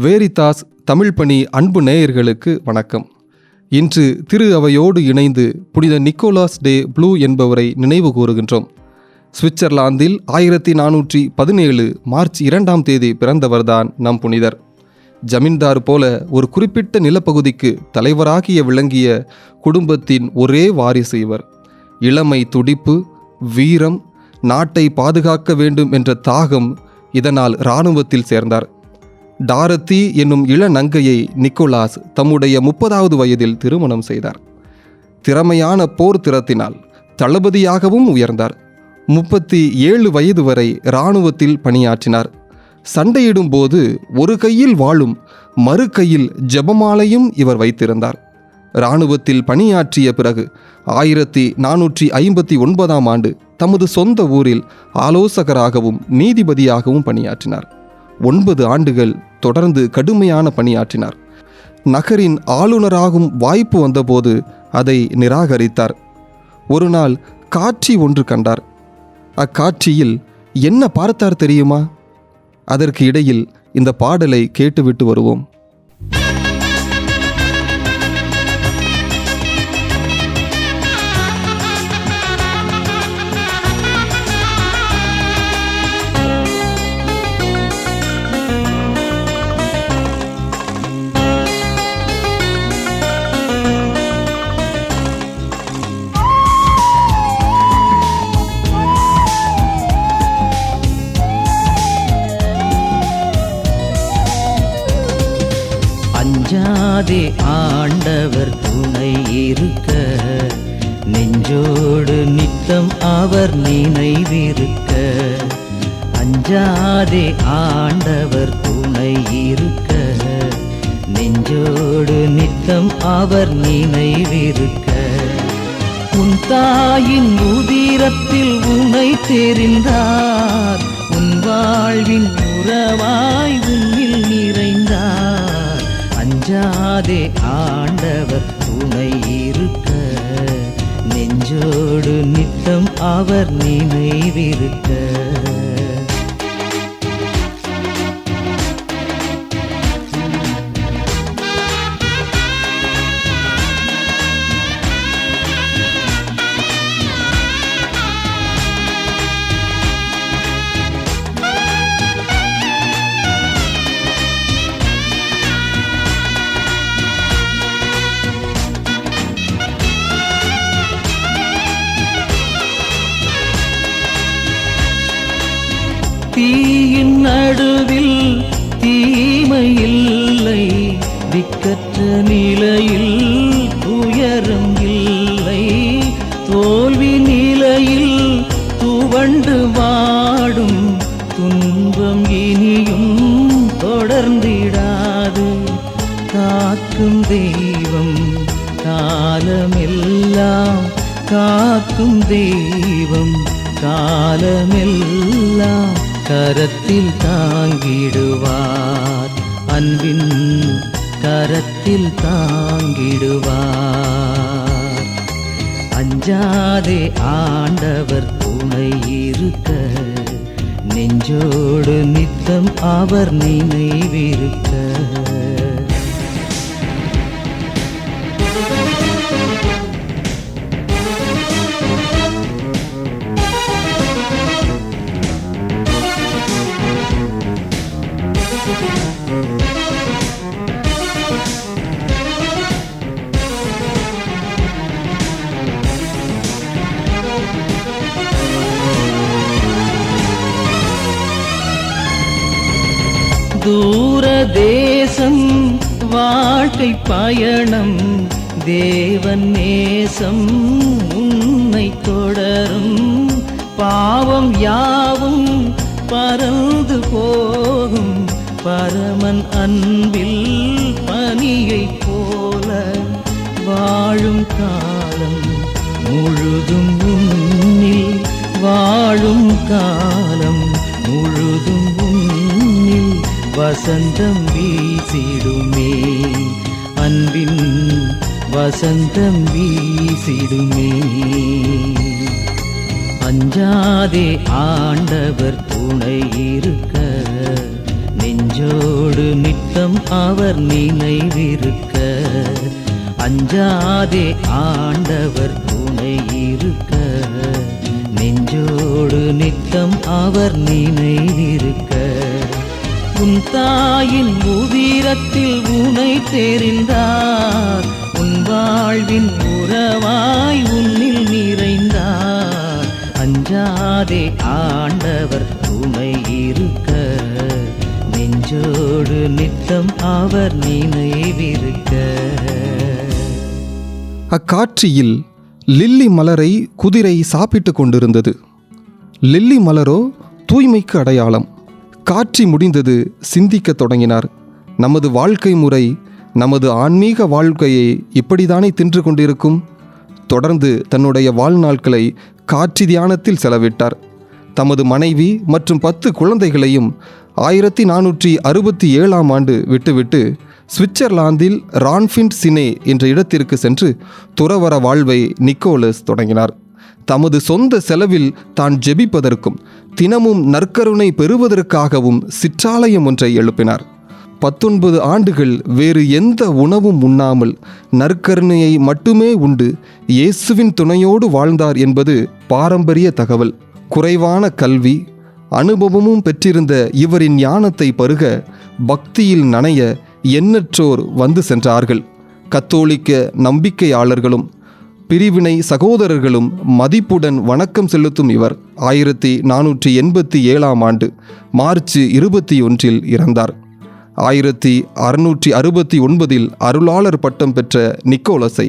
Veritas Tamil பணி அன்பு நேயர்களுக்கு வணக்கம். இன்று திரு அவையோடு இணைந்து புனித நிக்கோலாஸ் டே ப்ளூ என்பவரை நினைவு கூறுகின்றோம். சுவிட்சர்லாந்தில் ஆயிரத்தி நானூற்றி பதினேழு மார்ச் இரண்டாம் தேதி பிறந்தவர்தான் நம் புனிதர். ஜமீன்தார் போல ஒரு குறிப்பிட்ட நிலப்பகுதிக்கு தலைவராகிய விளங்கிய குடும்பத்தின் ஒரே வாரிசு இவர். இளமை துடிப்பு வீரம் நாட்டை பாதுகாக்க வேண்டும் என்ற தாகம் இதனால் இராணுவத்தில் சேர்ந்தார். டாரத்தி என்னும் இளநங்கையை நிக்கோலாஸ் தம்முடைய முப்பதாவது வயதில் திருமணம் செய்தார். திறமையான போர் திறத்தினால் தளபதியாகவும் உயர்ந்தார். முப்பத்தி ஏழு வயது வரை இராணுவத்தில் பணியாற்றினார். சண்டையிடும் போது ஒரு கையில் வாழும் மறு கையில் ஜெபமாலையும் இவர் வைத்திருந்தார். இராணுவத்தில் பணியாற்றிய பிறகு ஆயிரத்தி நானூற்றி ஐம்பத்தி ஒன்பதாம் ஆண்டு தமது சொந்த ஊரில் ஆலோசகராகவும் நீதிபதியாகவும் பணியாற்றினார். ஒன்பது ஆண்டுகள் தொடர்ந்து கடுமையான பணியாற்றினார். நகரின் ஆளுநராகும் வாய்ப்பு வந்தபோது அதை நிராகரித்தார். ஒரு நாள் காட்சி ஒன்று கண்டார். அக்காட்சியில் என்ன பார்த்தார் தெரியுமா? அதற்கு இடையில் இந்த பாடலை கேட்டுவிட்டு வருவோம். ஆண்டவர் துணை இருக்க. நெஞ்சோடு நித்தம் அவர் நினைவிருக்க. அஞ்சாதே ஆண்டவர் துணை இருக்க. நெஞ்சோடு நித்தம் அவர் நினைவிருக்க. உன் தாயின் உதிரத்தில் உனை தெரிந்தார். உன் வாழ்வின் உறவாய் உன்னில் அஞ்சாதே ஆண்டவர் துணை இருக்க. நெஞ்சோடு நித்தம் அவர் நினைவிருக்க. திக்கற்ற நிலையில் துயரம் இல்லை. தோல்வி நிலையில் துவண்டு வாடும் துன்பம் இனியும் தொடர்ந்திடாது. காக்கும் தெய்வம் காலமெல்லாம் காக்கும் தெய்வம் காலமெல்லாம் கரத்தில் தாங்கிடுவார் அன்பின் கரத்தில் தாங்கிடுவார். அஞ்சாதே ஆண்டவர் துணை இருக்க நெஞ்சோடு நித்தம் அவர் நினைவிருக்க. thank you தேசம் வாழ்க்கை பயணம் தேவன் நேசம் உன்னை தொடரும். பாவம் யாவும் பறந்து போகும். பரமன் அன்பில் பனியைப் போல வாழும் காலம் முழுதும் உன்னில் வாழும் காலம். வசந்தம் வீசிடுமே. அன்பின் வசந்தம் வீசிடுமே. அஞ்சாதே ஆண்டவர் துணை இருக்க. நெஞ்சோடு நித்தம் அவர் நினைவிருக்க. அஞ்சாதே ஆண்டவர் துணை இருக்க. நெஞ்சோடு நித்தம் அவர் நினைவிருக்க. உன் தாயின் உதிரத்தில் உனை தெரிந்தார். உன் வாழ்வின் உறவாய் உன்னில் நிறைந்தார். அஞ்சாதே ஆண்டவர் துணை இருக்க. நெஞ்சோடு நித்தம் அவர் நினைவிருக்க அக்காட்சியில் லில்லி மலரை குதிரை சாப்பிட்டு கொண்டிருந்தது. லில்லி மலரோ தூய்மைக்கு அடையாளம். காட்சி முடிந்தது சிந்திக்கத் தொடங்கினார். நமது வாழ்க்கை முறை நமது ஆன்மீக வாழ்க்கையை இப்படிதானே தின்று கொண்டிருக்கும்? தொடர்ந்து தன்னுடைய வாழ்நாட்களை காட்சி தியானத்தில் செலவிட்டார். தமது மனைவி மற்றும் பத்து குழந்தைகளையும் ஆயிரத்தி நானூற்றி அறுபத்தி ஏழாம் ஆண்டு விட்டுவிட்டு சுவிட்சர்லாந்தில் ரான்ஃபின்ட் சினே என்ற இடத்திற்கு சென்று துறவற வாழ்வை நிக்கோலஸ் தொடங்கினார். தமது சொந்த செலவில் தான் ஜெபிப்பதற்கும் தினமும் நற்கருணை பெறுவதற்காகவும் சிற்றாலயம் ஒன்றை எழுப்பினார். பத்தொன்பது ஆண்டுகள் வேறு எந்த உணவும் உண்ணாமல் நற்கருணையை மட்டுமே உண்டு இயேசுவின் துணையோடு வாழ்ந்தார் என்பது பாரம்பரிய தகவல். குறைவான கல்வி அனுபவமும் பெற்றிருந்த இவரின் ஞானத்தை பருக பக்தியில் நனைய எண்ணற்றோர் வந்து சென்றார்கள். கத்தோலிக்க நம்பிக்கையாளர்களும் பிரிவினை சகோதரர்களும் மதிப்புடன் வணக்கம் செலுத்தும் இவர் ஆயிரத்தி நானூற்றி எண்பத்தி ஏழாம் ஆண்டு மார்ச் இருபத்தி ஒன்றில் இறந்தார். ஆயிரத்தி அறுநூற்றி அறுபத்தி ஒன்பதில் அருளாளர் பட்டம் பெற்ற நிக்கோலஸை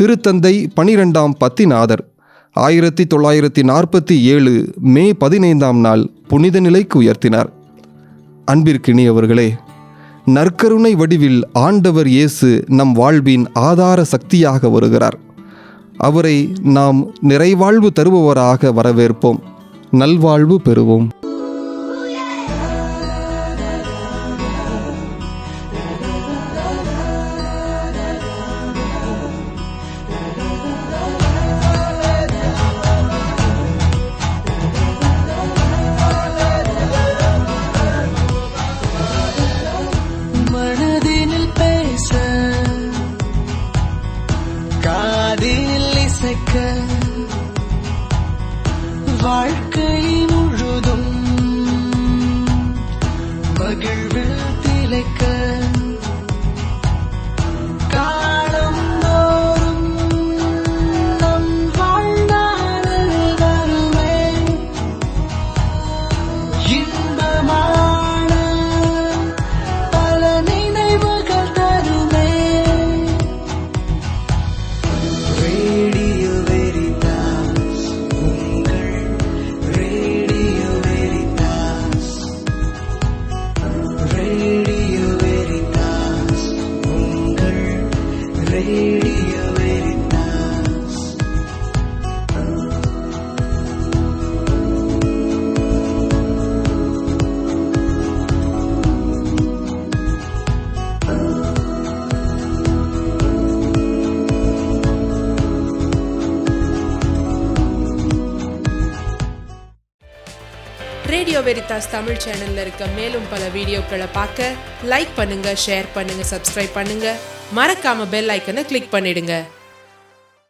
திருத்தந்தை பனிரெண்டாம் பத்திநாதர் ஆயிரத்தி தொள்ளாயிரத்தி நாற்பத்தி ஏழு மே பதினைந்தாம் நாள் புனித நிலைக்கு உயர்த்தினார். அன்பிற்கினியவர்களே நற்கருணை வடிவில் ஆண்டவர் இயேசு நம் வாழ்வின் ஆதார சக்தியாக வருகிறார். அவரை நாம் நிறைவாழ்வு தருபவராக வரவேற்போம். நல்வாழ்வு பெறுவோம். வாழ்க்கை முழுதும் மகிழ்வில் திளைக்க ரேடியோ வெரிதாஸ் தமிழ் சேனல்ல இருக்க மேலும் பல வீடியோக்களை பார்க்க லைக் பண்ணுங்க ஷேர் பண்ணுங்க சப்ஸ்கிரைப் பண்ணுங்க. மறக்காம பெல் ஐக்கனை கிளிக் பண்ணிடுங்க.